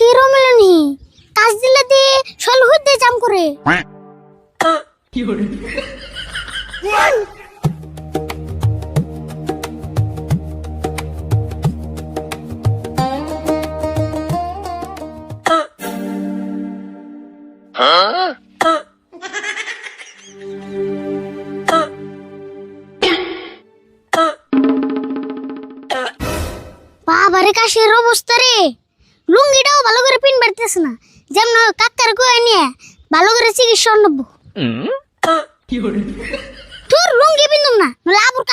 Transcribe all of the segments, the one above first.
কাশিরও মেলেনি কাজ দিলে দি শল হইতে জাম করে। বাবারে লুঙ্গিটাও ভালো করে পিন বাড়তেছ না। যেমন কাকার কয়ে নিয়ে ভালো করে চিকিৎসা নেব তোর লুঙ্গি পিন্দুম না লাভ আবুর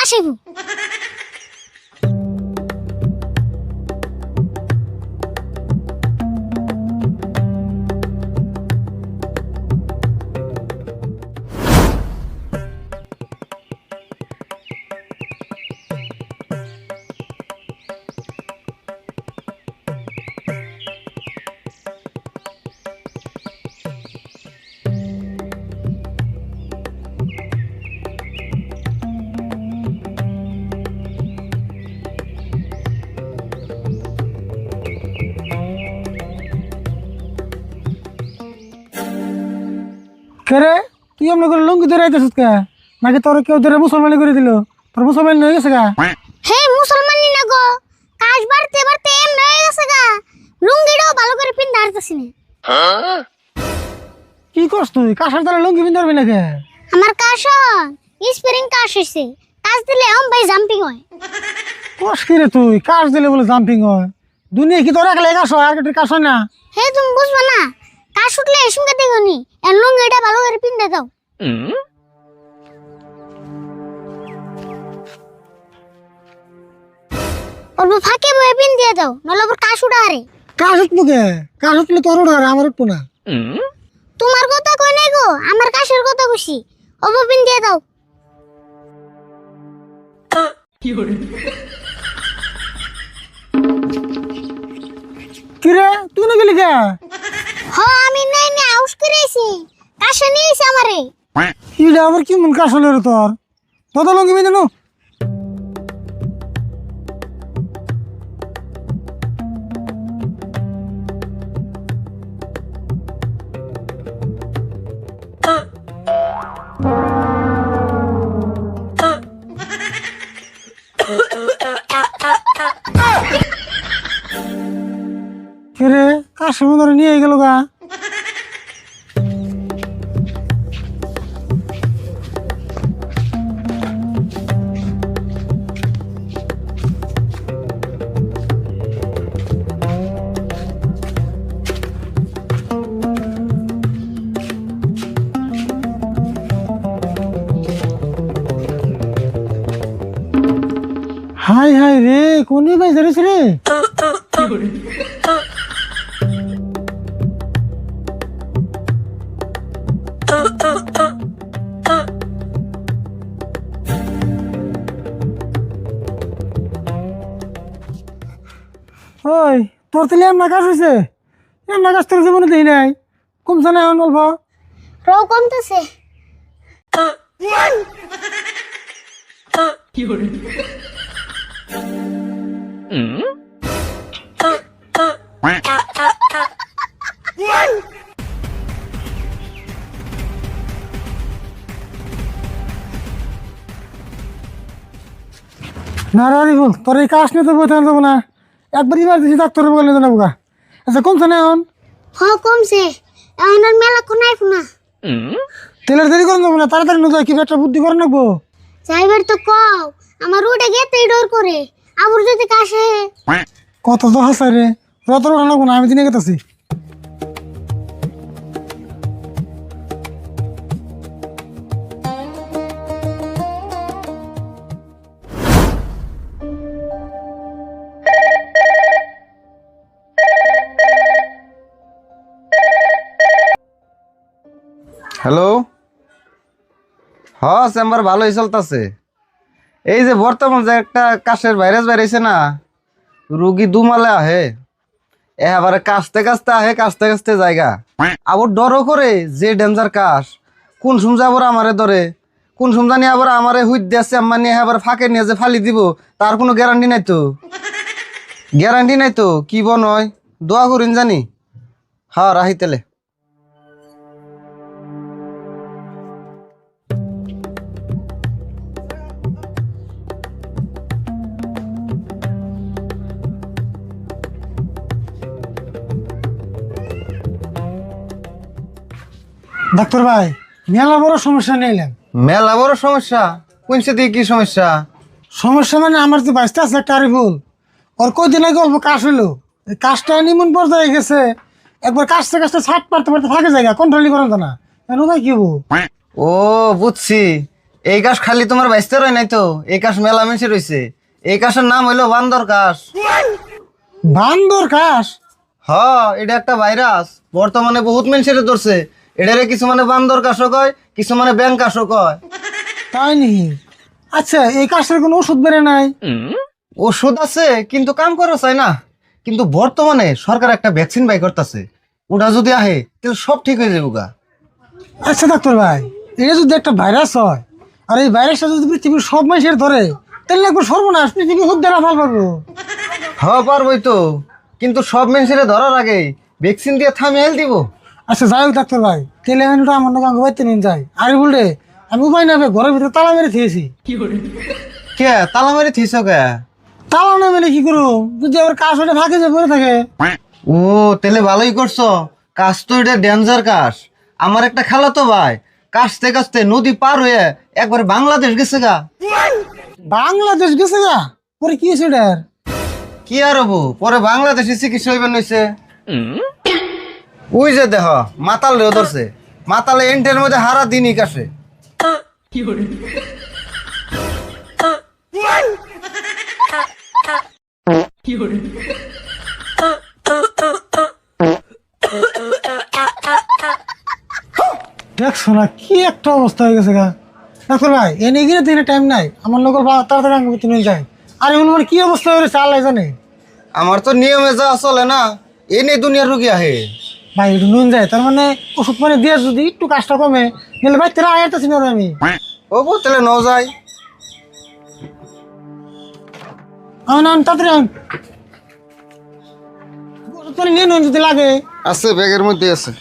কাশিব কে রে? তুই এমনি করে লুঙ্গি ধরে আইতেছিস কে? নাকি তোর কেউ ধরে মুসলমানি করে দিল? তোর মুসলমান হয়ে গেছে গা? হে মুসলমানি না গো। কাজ বাড়তে বাড়তে এম হয়ে গেছে গা। লুঙ্গিটাও ভালো করে পিন দাঁড়তেছি না। কি করছ তুই? কাঁসার দ্বারা লুঙ্গি পিন ধরবি নাকি? আমার কাশ স্প্রিং কাশ হয়েছে কাজ দিলে এম ভাই জাম্পিং হয়। কস কি রে তুই? কাশ দিলে বলে জাম্পিং হয়। দুনিয়া কি তোর একলা কাশ হয় আর কাশ হয় না? হে তুমি বুঝবা না? কাশ উঠলে এসুমকে দেখো নি? এর লুঙ্গিটা ভালো করে পিন দাও। অল্প ফাঁকে বয়ে পিন দিয়ে দাও নলে আবার কাশ উঠা আরে কাশ উঠবো কে কাশ উঠলে তোর উঠে আমার উঠবো না। তোমার কথা কই নাই গো আমার কাশের কথা খুশি অল্প পিন দিয়ে দাও। কি রে তুই না গেলি কে? হ করেছি। কাশে নিয়েছে আমারে। ইটা আবার কি মন কাশ হলো রে তোর? কত লুঙ্গি দিল কে রে কাশ ধরে নিয়ে গেল গা। রে কোনি ভাই ধরেছে রে ওই তোর তাহলে এম নাকাশ হয়েছে এম নাকাশ তোর জীবনে দেখি নাই। কমছে না এখন অল্প? রও কমতেছে। না রে তোর এই কাশ নিয়ে তো বই থাকা যাব না। একবার ইমার্জেন্সি ডাক্তারের বলে জানাব গা। আচ্ছা কমছে না এখন? হ কমছে এখন আর মেলা কোন আইফো না। তেলের দেরি করেন যাব না তাড়াতাড়ি নয় কি একটা বুদ্ধি করে নেব যাইবার তো কও আমার রুটে গেতেই ডর করে আবুর যদি কাশে কত তো হাসাই রে রত রোটা নেব না আমি দিনে গেতেছি। হ্যালো? হ্যাঁ চেম্বার ভালোই চলতেছে। এই যে বর্তমান যে একটা কাশের ভাইরাস বেরিয়েছে না, রুগী দুমালে আহে। এবারে কাশতে কাশতে আহে, কাশতে কাশতে জায়গা। আবার ডরও করে যে ডেঞ্জার কাশ। কোন সুমজা আবার আমারে ধরে, কোন সুমজা নিয়ে আবার আমারে হুইট দিয়েছে আমার নিয়ে আবার ফাঁকে নিয়ে যে ফালি দিব, তার কোনো গ্যারান্টি নাই তো। গ্যারান্টি নাই তো, কি বনয় দোয়া করিন জানি। হ্যাঁ রাহি ডাক্তার ভাই মেলা বড় সমস্যা নিলেন মেলা বড় সমস্যা? কোন সাথে কি সমস্যা? সমস্যা মানে আমার যে বাঁচতে আছে একটা আরিফুল। ওর কদিন আগে অল্প কাশ হলো এই কাশটা নিমন পর্যায়ে গেছে। একবার কাশতে কাশতে ছাট পারতে পারতে থাকে জায়গা কন্ট্রোলই করেন না কেন ভাই কি ও বুঝছি। এই কাশ খালি তোমার বাইসতে রয় নাই তো? এই কাশ মেলা মেশে রয়েছে এই কাশের নাম হইল বান্দর কাশ। বান্দর কাশ? হ এটা একটা ভাইরাস। বর্তমানে বহুত মানুষের ধরছে। এটারে কিছু মানে বান্দর কাশও কয় কিছু মানে ব্যাং কাশও কয় তাই নাকি আচ্ছা এই কাশের কোনো ওষুধ বেড়ে নাই? ওষুধ আছে কিন্তু কাম করে চাই না। কিন্তু বর্তমানে সরকার একটা ভ্যাকসিন বাই করতেছে। ওটা যদি আহে তাহলে সব ঠিক হয়ে যাবে গা। আচ্ছা ডাক্তার ভাই এটা যদি একটা ভাইরাস হয় আর এই ভাইরাসটা যদি পৃথিবীর সব মানুষের ধরে তাহলে একবার সর্বনাশ পৃথিবী খুব দেনা ফাল পাবো হ পারবই তো। কিন্তু সব মানুষের ধরার আগে ভ্যাকসিন দিয়ে থামিয়ে দিব। আচ্ছা যাই হোক ডাক্তার ভাই। তেলে আমি ওটা আমার নাকি বাইতে নিয়ে যাই আরে বললে আমি উপায় না ঘরের ভিতরে তালা মেরে থিয়েছি। কে? তালা মারি থিস কে? তালা না মেরে কি করব? যদি আবার কাজ ওটা ফাঁকে যে পড়ে থাকে। ও তেলে ভালোই করছ। কাজ তো এটা ডেঞ্জার কাজ আমার একটা খেলা তো ভাই কাশতে কাশতে নদী পার হয়ে একবার বাংলাদেশ গেছে গা। বাংলাদেশ গেছে গা? পরে কি হয়েছে এটার? কি আর হব? পরে বাংলাদেশে চিকিৎসা হইবেন হইছে ওই যে দেহ মাতাল রেও ধরছে। মাতালে এন্টের মধ্যে হারা দিনই কাশে দেখছ না কি একটা অবস্থা হয়ে গেছে গা। ডাক্তার ভাই এনে গিয়ে দিনে টাইম নাই। আমার লোকের বা তাড়াতাড়ি করতে নিয়ে যাই আরে বলব কি অবস্থা হয়ে গেছে আল্লাহ জানে। আমার তো নিয়মে যা চলে না এ নিয়ে দুনিয়ার রুগী আহে। ভাই একটু নুন যায় তার মানে ওষুধ পানি দিয়ে যদি একটু কাজটা কমে নিলে ভাই তেরা আয়াতেছি না আমি। ও বো তাহলে ন যায় আন আন তাড়াতাড়ি আন। ওষুধ নিয়ে নুন যদি লাগে। আছে ব্যাগের মধ্যে আছে।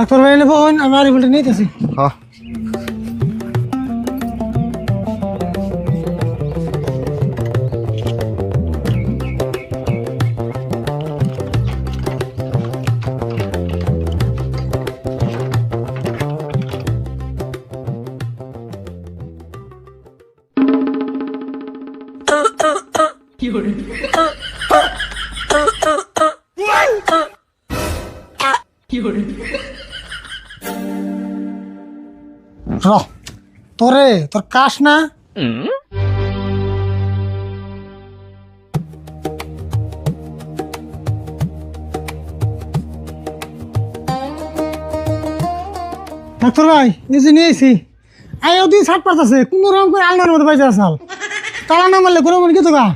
ডাক্তার ভাই নেব আমি আর নিতেছি। হ্যাঁ। র তোরে তোর কাশ না? ডাক্তার ভাই নিজে নিয়েছি। আই ওদি ছাট পারতাছে কোন রকম করে আলনার মধ্যে পাইছে আসাল তালা না মারলে কোনো মনে কিছু গা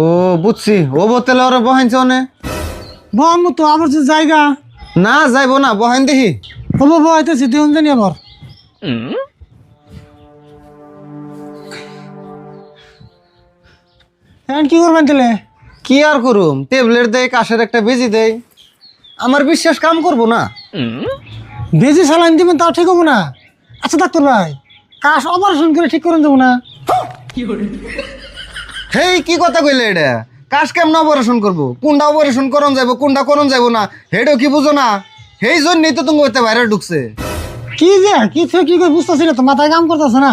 ও বুঝছি ও বো তাহলে ওরা বহাইছে অনে বম তো আবার যে জায়গা। না যাইবো না বহাইন দেখি। হব বহাইতেছি দিন জানি আবার। এখন কি করবেন তাহলে? কি আর করুম? ট্যাবলেট দেয় কাশের একটা বেজি দেয় আমার বিশ্বাস কাম করব না। বেজি সালাইন দিবেন তাও ঠিক হব না। আচ্ছা ডাক্তার ভাই কাশ অপারেশন করে ঠিক করে দেবো না। হেই কি কথা কইলে এটা? কাশ কেমন অপারেশন করব? কোনটা অপারেশন করন যাব কোনটা করন যাব না? হেডও কি বুঝো না? সেই জন্যই তো তুমি হইতে বাইরে ঢুকছে। কি যে কি থেকে কি করে বুঝতেছি না তো মাথায় কাম করতেছে না।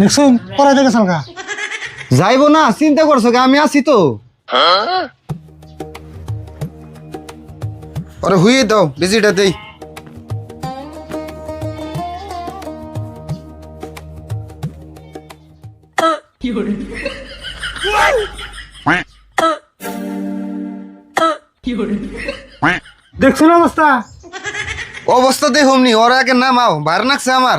দেখছুন? পরে দেখে সালকা যাইবো না চিন্তা করছ কি আমি আছি তো। আরে হুইয়ে দাও বেজিটা দেই। দেখছেন অবস্থা? অবস্থা দেখুমনি ওরা আগে নামাও বাইরে নাকছে আমার।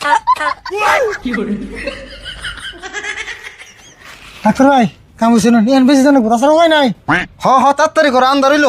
ডাক্তার ভাই কাম হয়েছে না? এন বেশি জানো তাছাড়া হয় নাই। হ হ তাড়াতাড়ি করো আন্দার হইল